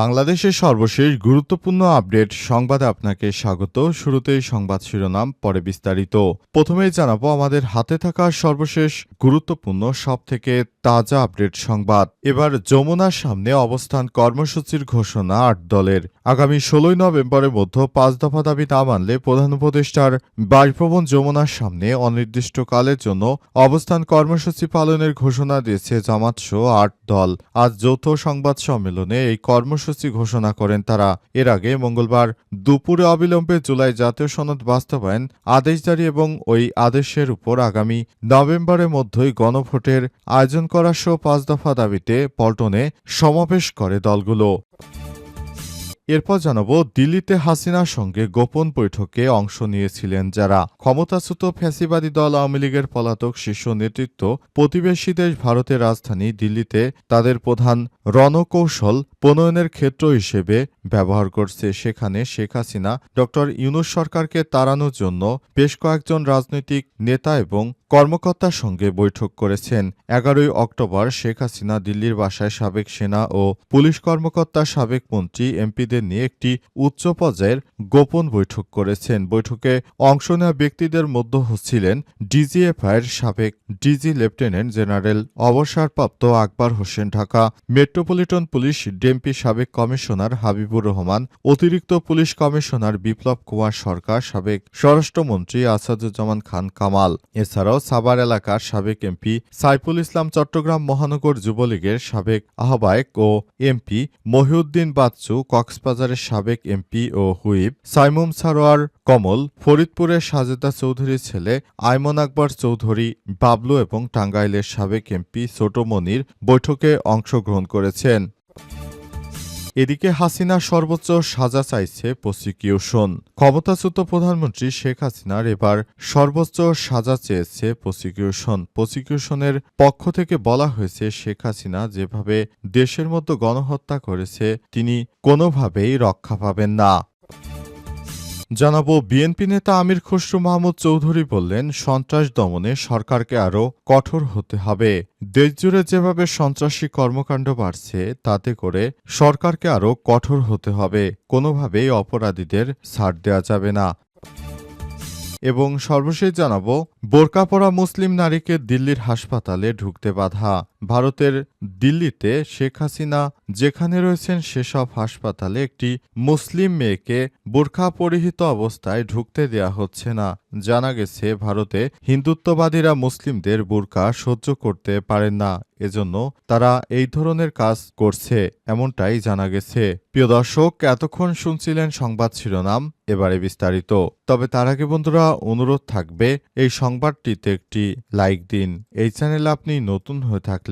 বাংলাদেশের সর্বশেষ গুরুত্বপূর্ণ আপডেট সংবাদে আপনাকে স্বাগত। শুরুতেই সংবাদ শিরোনাম, পরে বিস্তারিত। প্রথমেই জানাব, আমাদের হাতে থাকা সর্বশেষ গুরুত্বপূর্ণ সব থেকে তাজা আপডেট সংবাদ। এবার যমুনার সামনে অবস্থান কর্মসূচির ঘোষণা আট দলের। আগামী ষোলোই নভেম্বরের মধ্যে পাঁচ দফা দাবি না মানলে প্রধান উপদেষ্টার বাসভবন যমুনার সামনে অনির্দিষ্টকালের জন্য অবস্থান কর্মসূচি পালনের ঘোষণা দিয়েছে জামাত সহ আট দল। আজ যৌথ সংবাদ সম্মেলনে এই কর্মসূচি ঘোষণা করেন তারা। এর আগে মঙ্গলবার দুপুরে অবিলম্বে জুলাই জাতীয় সনদ বাস্তবায়ন আদেশ জারি এবং ওই আদেশের উপর আগামী নভেম্বরের মধ্যেই গণভোটের আয়োজন করা সহ পাঁচ দফা দাবিতে পল্টনে সমাবেশ করে দলগুলো। এরপর জানাব, দিল্লিতে হাসিনার সঙ্গে গোপন বৈঠকে অংশ নিয়েছিলেন যারা। ক্ষমতাচ্যুত ফ্যাসিবাদী দল আওয়ামী লীগের পলাতক শীর্ষ নেতৃত্ব প্রতিবেশী দেশ ভারতের রাজধানী দিল্লিতে তাদের প্রধান রণকৌশল প্রণয়নের ক্ষেত্র হিসেবে ব্যবহার করছে। সেখানে শেখ হাসিনা ড ইউনুস সরকারকে তাড়ানোর জন্য বেশ কয়েকজন রাজনৈতিক নেতা এবং কর্মকর্তার সঙ্গে বৈঠক করেছেন। এগারোই অক্টোবর শেখ হাসিনা দিল্লির বাসায় সাবেক সেনা ও পুলিশ কর্মকর্তা সাবেক মন্ত্রী, এমপিদের নিয়ে একটি উচ্চ পর্যায়ের গোপন বৈঠক করেছেন। বৈঠকে অংশ নেওয়া ব্যক্তিদের মধ্যে ছিলেন ডিজিএফআইয়ের সাবেক ডিজি লেফটেন্যান্ট জেনারেল অবসরপ্রাপ্ত Akbar Hossain Dhaka, metropolitan police DMP সাবেক কমিশনার হাবিবুর রহমান, অতিরিক্ত পুলিশ কমিশনার বিপ্লব কুমার সরকার, সাবেক স্বরাষ্ট্রমন্ত্রী আসাদুজ্জামান খান কামাল। এছাড়াও সাভার এলাকার সাবেক এমপি সাইফুল ইসলাম চট্টগ্রাম মহানগর যুবলীগের সাবেক আহ্বায়ক ও এমপি মহিউদ্দিন বাচ্চু, কক্সবাজারের সাবেক এমপি ও হুইপ সাইমুম সারোয়ার কমল, ফরিদপুরের সাজেদা চৌধুরীর ছেলে আইমন আকবর চৌধুরী, বাবলু এবং টাঙ্গাইলের সাবেক এমপি ছোট মনির বৈঠকে অংশগ্রহণ করেছেন। এদিকে হাসিনার সর্বোচ্চ সাজা চাইছে প্রসিকিউশন। ক্ষমতাচ্যুত প্রধানমন্ত্রী শেখ হাসিনার এবার সর্বোচ্চ সাজা চেয়েছে প্রসিকিউশন। প্রসিকিউশনের পক্ষ থেকে বলা হয়েছে, শেখ হাসিনা যেভাবে দেশের মতো গণহত্যা করেছে, তিনি কোনোভাবেই রক্ষা পাবেন না। জানাব, বিএনপি নেতা আমির খসরু মাহমুদ চৌধুরী বললেন, সন্ত্রাস দমনে সরকারকে আরও কঠোর হতে হবে। দেশজুড়ে যেভাবে সন্ত্রাসী কর্মকাণ্ড বাড়ছে, তাতে করে সরকারকে আরও কঠোর হতে হবে। কোনোভাবেই অপরাধীদের ছাড় দেওয়া যাবে না। এবং সর্বশেষ জানাব বোরকা পরা মুসলিম নারীকে দিল্লির হাসপাতালে ঢুকতে বাধা। ভারতের দিল্লিতে শেখ হাসিনা যেখানে রয়েছেন সেসব হাসপাতালে একটি মুসলিম মেয়েকে বোরখা পরিহিত অবস্থায় ঢুকতে দেয়া হচ্ছে না। জানা গেছে, ভারতে হিন্দুত্ববাদীরা মুসলিমদের বোরকা সহ্য করতে পারেন না। এজন্য তারা এই ধরনের কাজ করছে, এমনটাই জানা গেছে। প্রিয় দর্শক, এতক্ষণ শুনছিলেন সংবাদ শিরোনাম, এবারে বিস্তারিত। তবে তার আগে বন্ধুরা, অনুরোধ থাকবে, এই সংবাদটিতে একটি লাইক দিন। এই চ্যানেল আপনি নতুন হয়ে থাকলে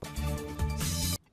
Bye.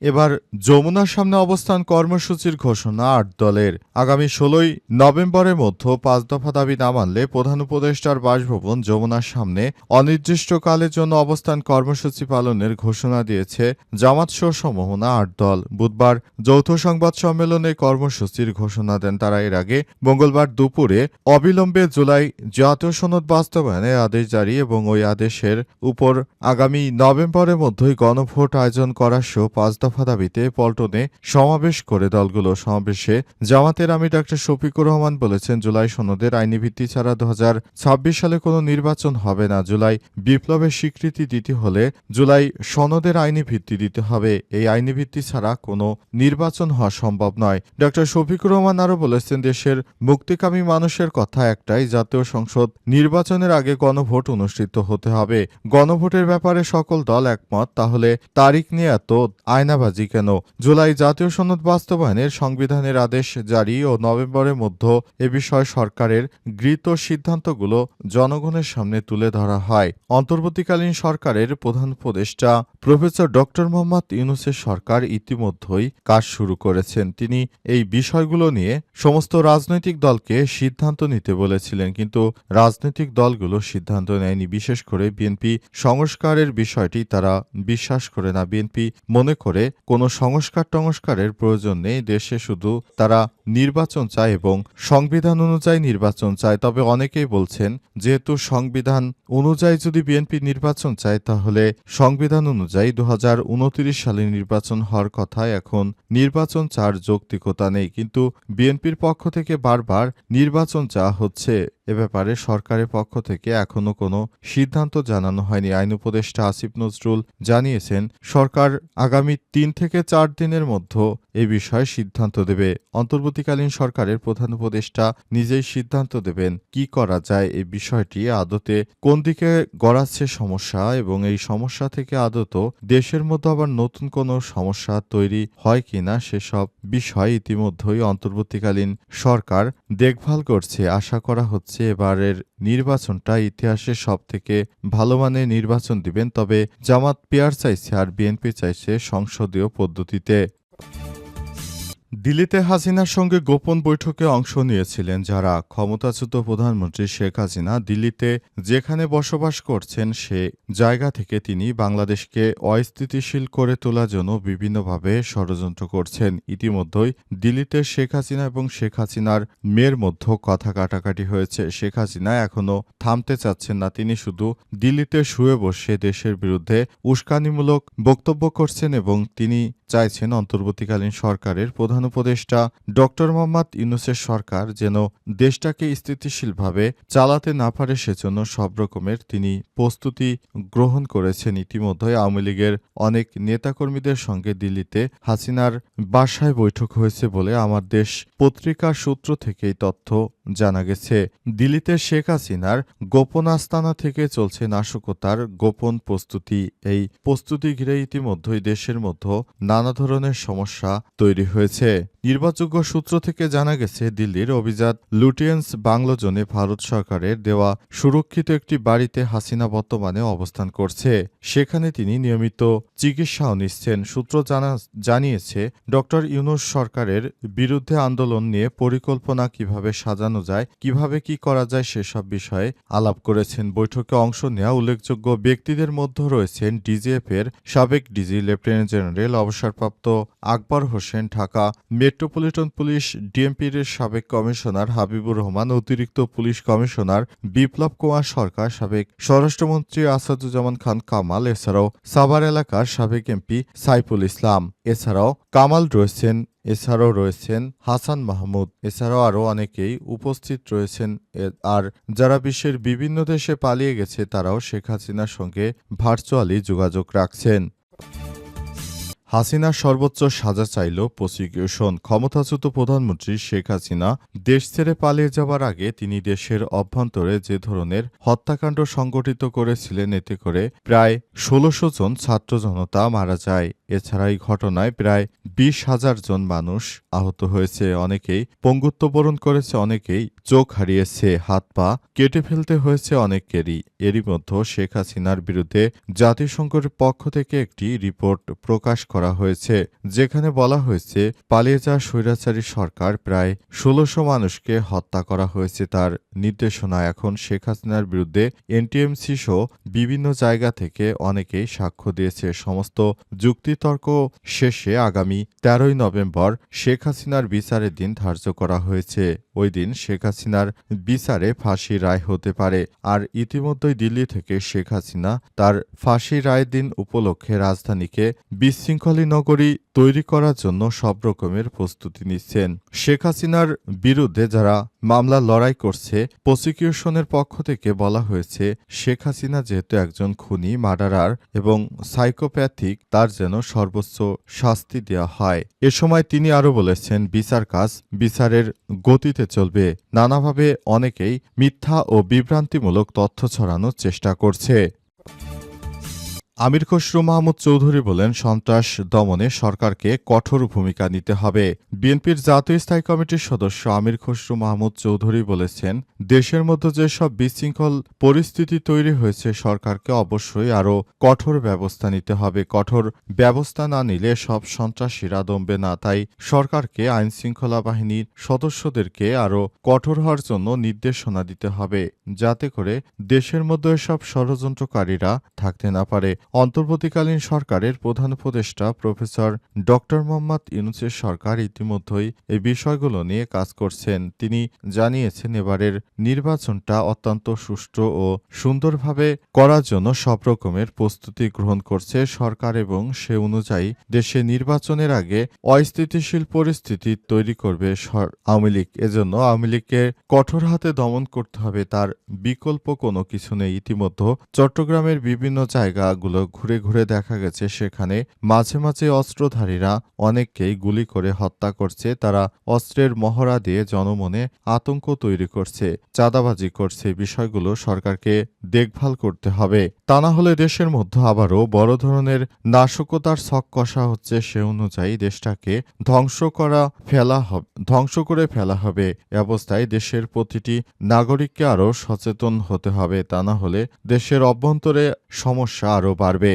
এবার যমুনার সামনে অবস্থান কর্মসূচির ঘোষণা আট দলের। আগামী ষোলোই নভেম্বরের মধ্যে পাঁচ দফা দাবি না মানলে প্রধান উপদেষ্টার বাসভবন যমুনার সামনে অনির্দিষ্টকালের জন্য অবস্থান কর্মসূচি পালনের ঘোষণা দিয়েছে জামাত সহ সমমনা আট দল। বুধবার যৌথ সংবাদ সম্মেলনে কর্মসূচির ঘোষণা দেন তারা। এর আগে মঙ্গলবার দুপুরে অবিলম্বে জুলাই জাতীয় সনদ বাস্তবায়নের আদেশ জারি এবং ওই আদেশের উপর আগামী নভেম্বরের মধ্যেই গণভোট আয়োজন করার সহ পাঁচ দফা দাবিতে পল্টনে সমাবেশ করে দলগুলো সমাবেশে জামাতের আমি ডাক্তার শফিকুর রহমান বলেছেন, জুলাই সনদের আইনি ভিত্তি ছাড়া দু হাজার ছাব্বিশ সালে কোনো নির্বাচন হবে না। জুলাই বিপ্লবের স্বীকৃতি দিতে হলে জুলাই সনদের আইনি ভিত্তি দিতে হবে। এই আইনি ভিত্তি ছাড়া কোনো নির্বাচন হওয়া সম্ভব নয়। ডক্টর শফিকুর রহমান আরও বলেছেন, দেশের মুক্তিকামী মানুষের কথা একটাই, জাতীয় সংসদ নির্বাচনের আগে গণভোট অনুষ্ঠিত হতে হবে। গণভোটের ব্যাপারে সকল দল একমত, তাহলে তারিখ নিয়ে এত আয়না চায়নাবাজি কেন? জুলাই জাতীয় সনদ বাস্তবায়নের সংবিধানের আদেশ জারি ও নভেম্বরের মধ্যে এ বিষয়ে সরকারের গৃহীত সিদ্ধান্তগুলো জনগণের সামনে তুলে ধরা হয়। অন্তর্বর্তীকালীন সরকারের প্রধান উপদেষ্টা প্রফেসর ডক্টর মোহাম্মদ ইউনুসের সরকার ইতিমধ্যেই কাজ শুরু করেছেন। তিনি এই বিষয়গুলো নিয়ে সমস্ত রাজনৈতিক দলকে সিদ্ধান্ত নিতে বলেছিলেন, কিন্তু রাজনৈতিক দলগুলো সিদ্ধান্ত নেয়নি। বিশেষ করে বিএনপি সংস্কারের বিষয়টি তারা বিশ্বাস করে না। বিএনপি মনে করে কোনো সংস্কার টংস্কারের প্রয়োজন নেই। দেশে শুধু তারা নির্বাচন চায় এবং সংবিধান অনুযায়ী নির্বাচন চায়। তবে অনেকেই বলছেন, যেহেতু সংবিধান অনুযায়ী যদি বিএনপি নির্বাচন চায়, তাহলে সংবিধান অনুযায়ী দু সালে নির্বাচন হওয়ার কথা এখন নির্বাচন চার যৌক্তিকতা নেই। কিন্তু বিএনপির পক্ষ থেকে বারবার নির্বাচন চাওয়া হচ্ছে। এ ব্যাপারে সরকারের পক্ষ থেকে এখনও কোনো সিদ্ধান্ত জানানো হয়নি। আইন উপদেষ্টা আসিফ নজরুল জানিয়েছেন, সরকার আগামী তিন থেকে চার দিনের মধ্যে এ বিষয়ে সিদ্ধান্ত দেবে। অন্তর্বর্তীকালীন সরকারের প্রধান উপদেষ্টা নিজেই সিদ্ধান্ত দেবেন কি করা যায় এই বিষয়টি, আদতে কোন দিকে গড়াচ্ছে সমস্যা এবং এই সমস্যা থেকে আদত দেশের মধ্যে আবার নতুন কোনো সমস্যা তৈরি হয় কিনা সেসব বিষয় ইতিমধ্যেই অন্তর্বর্তীকালীন সরকার দেখভাল করছে। আশা করা হচ্ছে এবারের নির্বাচনটা ইতিহাসে সব থেকে ভালো মানের নির্বাচন দিবেন, তবে জামাত পিয়ার চাইছে আর বিএনপি চাইছে সংসদীয় পদ্ধতিতে। দিল্লিতে হাসিনার সঙ্গে গোপন বৈঠকে অংশ নিয়েছিলেন যারা ক্ষমতাচ্যুত প্রধানমন্ত্রী শেখ হাসিনা দিল্লিতে যেখানে বসবাস করছেন, সে জায়গা থেকে তিনি বাংলাদেশকে অস্থিতিশীল করে তোলার জন্য বিভিন্নভাবে ষড়যন্ত্র করছেন। ইতিমধ্যেই দিল্লিতে শেখ হাসিনা এবং শেখ হাসিনার মেয়ের মধ্যে কথা কাটাকাটি হয়েছে। শেখ হাসিনা এখনও থামতে চাচ্ছেন না, তিনি শুধু দিল্লিতে শুয়ে বসে দেশের বিরুদ্ধে উস্কানিমূলক বক্তব্য করছেন এবং তিনি চাইছেন অন্তর্বর্তীকালীন সরকারের প্রধান উপদেষ্টা ড মোহাম্মদ ইউনুসের সরকার যেন দেশটাকে স্থিতিশীলভাবে চালাতে না পারে সেজন্য সব রকমের তিনি প্রস্তুতি গ্রহণ করেছেন। ইতিমধ্যে আওয়ামী লীগের অনেক নেতাকর্মীদের সঙ্গে দিল্লিতে হাসিনার বাসায় বৈঠক হয়েছে বলে আমার দেশ পত্রিকার সূত্র থেকেই তথ্য জানা গেছে। দিল্লিতে শেখ হাসিনার গোপন আস্তানা থেকে চলছে নাশকতার গোপন প্রস্তুতি। এই প্রস্তুতি ঘিরে ইতিমধ্যেই দেশের মধ্যে নানা ধরনের সমস্যা তৈরি হয়েছে। নির্ভরযোগ্য সূত্র থেকে জানা গেছে, দিল্লির অভিজাত লুটিয়েন্স বাংলোজনে ভারত সরকারের দেওয়া সুরক্ষিত একটি বাড়িতে হাসিনা বর্তমানে অবস্থান করছে। সেখানে তিনি নিয়মিত চিকিৎসাও নিচ্ছেন। সূত্র জানা, জানিয়েছে ড ইউনুস সরকারের বিরুদ্ধে আন্দোলন নিয়ে পরিকল্পনা কীভাবে সাজানো যায়, কীভাবে কি করা যায় সেসব বিষয়ে আলাপ করেছেন। বৈঠকে অংশ নেওয়া উল্লেখযোগ্য ব্যক্তিদের মধ্যে রয়েছেন ডিজিএফ এর সাবেক ডিজি লেফটেন্যান্ট জেনারেল, অবসরপ্রাপ্ত আকবর হোসেন, ঢাকা মেট্রোপলিটন পুলিশ ডিএমপির সাবেক কমিশনার হাবিবুর রহমান, অতিরিক্ত পুলিশ কমিশনার বিপ্লব কুমার সরকার, সাবেক স্বরাষ্ট্রমন্ত্রী আসাদুজ্জামান খান কামাল, এছাড়াও সাভার এলাকার সাবেক এমপি সাইফুল ইসলাম, এছাড়াও কামাল রয়েছেন, এছাড়াও রয়েছেন হাসান মাহমুদ, এছাড়াও আরও অনেকেই উপস্থিত রয়েছেন। আর যারা বিশ্বের বিভিন্ন দেশে পালিয়ে গেছে, তারাও শেখ হাসিনার সঙ্গে ভার্চুয়ালি যোগাযোগ রাখছেন। হাসিনার সর্বোচ্চ সাজা চাইল প্রসিকিউশন। ক্ষমতাচ্যুত প্রধানমন্ত্রী শেখ হাসিনা দেশ ছেড়ে পালিয়ে যাবার আগে তিনি দেশের অভ্যন্তরে যে ধরনের হত্যাকাণ্ড সংগঠিত করেছিলেন, এতে করে প্রায় ষোলোশো জন ছাত্র জনতা মারা যায়। এছাড়া এই ঘটনায় প্রায় বিশ হাজার জন মানুষ আহত হয়েছে। অনেকেই পঙ্গুত্ব বরণ করেছে, অনেকেই চোখ হারিয়েছে, হাত পা কেটে ফেলতে হয়েছে অনেকেরই। এরই মধ্যে শেখ হাসিনার বিরুদ্ধে জাতিসংঘের পক্ষ থেকে একটি রিপোর্ট প্রকাশ করা হয়েছে, যেখানে বলা হয়েছে, পালিয়ে যাওয়া স্বৈরাচারী সরকার প্রায় ষোলোশো মানুষকে হত্যা করা হয়েছে তার নির্দেশনা এখন শেখ হাসিনার বিরুদ্ধে এনটিএমসি সহ বিভিন্ন জায়গা থেকে অনেকেই সাক্ষ্য দিয়েছে। সমস্ত যুক্তিতর্ক শেষে আগামী তেরোই নভেম্বর শেখ হাসিনার বিচারের দিন ধার্য করা হয়েছে। ওই দিন শেখ হাসিনার বিচারে ফাঁসি রায় হতে পারে। আর ইতিমধ্যেই দিল্লি থেকে শেখ হাসিনা তার ফাঁসি রায় দিন উপলক্ষে রাজধানীকে বিশৃঙ্খলী নগরী তৈরি করার জন্য সব রকমের প্রস্তুতি নিচ্ছেন। শেখ হাসিনার বিরুদ্ধে যারা মামলা লড়াই করছে, প্রসিকিউশনের পক্ষ থেকে বলা হয়েছে, শেখ হাসিনা যেহেতু একজন খুনি, মার্ডারার এবং সাইকোপ্যাথিক, তার যেন সর্বোচ্চ শাস্তি দেওয়া হয়। এ সময় তিনি আরও বলেছেন, বিচার কাজ বিচারের গতিতে চলবে। নানাভাবে অনেকেই মিথ্যা ও বিভ্রান্তিমূলক তথ্য ছড়ানোর চেষ্টা করছে। আমির খসরু মাহমুদ চৌধুরী বলেন, সন্ত্রাস দমনে সরকারকে কঠোর ভূমিকা নিতে হবে। বিএনপির জাতীয় স্থায়ী কমিটির সদস্য আমির খসরু মাহমুদ চৌধুরী বলেছেন, দেশের মধ্যে যেসব বিশৃঙ্খল পরিস্থিতি তৈরি হয়েছে, সরকারকে অবশ্যই আরও কঠোর ব্যবস্থা নিতে হবে। কঠোর ব্যবস্থা না নিলে সব সন্ত্রাসীরা দমবে না। তাই সরকারকে, আইন শৃঙ্খলা বাহিনীর সদস্যদেরকে আরও কঠোর হওয়ার জন্য নির্দেশনা দিতে হবে, যাতে করে দেশের মধ্যে এসব ষড়যন্ত্রকারীরা থাকতে না পারে। অন্তর্বর্তীকালীন সরকারের প্রধান উপদেষ্টা প্রফেসর ড মোহাম্মদ ইউনুসের সরকার ইতিমধ্যেই এই বিষয়গুলো নিয়ে কাজ করছেন। তিনি জানিয়েছেন, এবারের নির্বাচনটা অত্যন্ত সুষ্ঠু ও সুন্দরভাবে করার জন্য সব রকমের প্রস্তুতি গ্রহণ করছে সরকার এবং সে অনুযায়ী দেশে নির্বাচনের আগে অস্থিতিশীল পরিস্থিতি তৈরি করবে আওয়ামী লীগ। এজন্য আওয়ামী লীগকে কঠোর হাতে দমন করতে হবে, তার বিকল্প কোনো কিছু নেই। ইতিমধ্যে চট্টগ্রামের বিভিন্ন জায়গাগুলো ঘুরে ঘুরে দেখা গেছে, সেখানে মাঝে মাঝে অস্ত্রধারীরা অনেককেই গুলি করে হত্যা করছে। তারা অস্ত্রের মহড়া দিয়ে জনমনে আতঙ্ক তৈরি করছে, চাঁদাবাজি করছে। বিষয়গুলো সরকারকে দেখভাল করতে হবে। তা না হলে দেশের মধ্যে আবারও বড় ধরনের নাশকতার ছক কষা হচ্ছে, সে অনুযায়ী দেশটাকে ধ্বংস করা ফেলা হবে, ধ্বংস করে ফেলা হবে। অবস্থায় দেশের প্রতিটি নাগরিককে আরও সচেতন হতে হবে। তা না হলে দেশের অভ্যন্তরে সমস্যা আরও বাড়বে। পারবে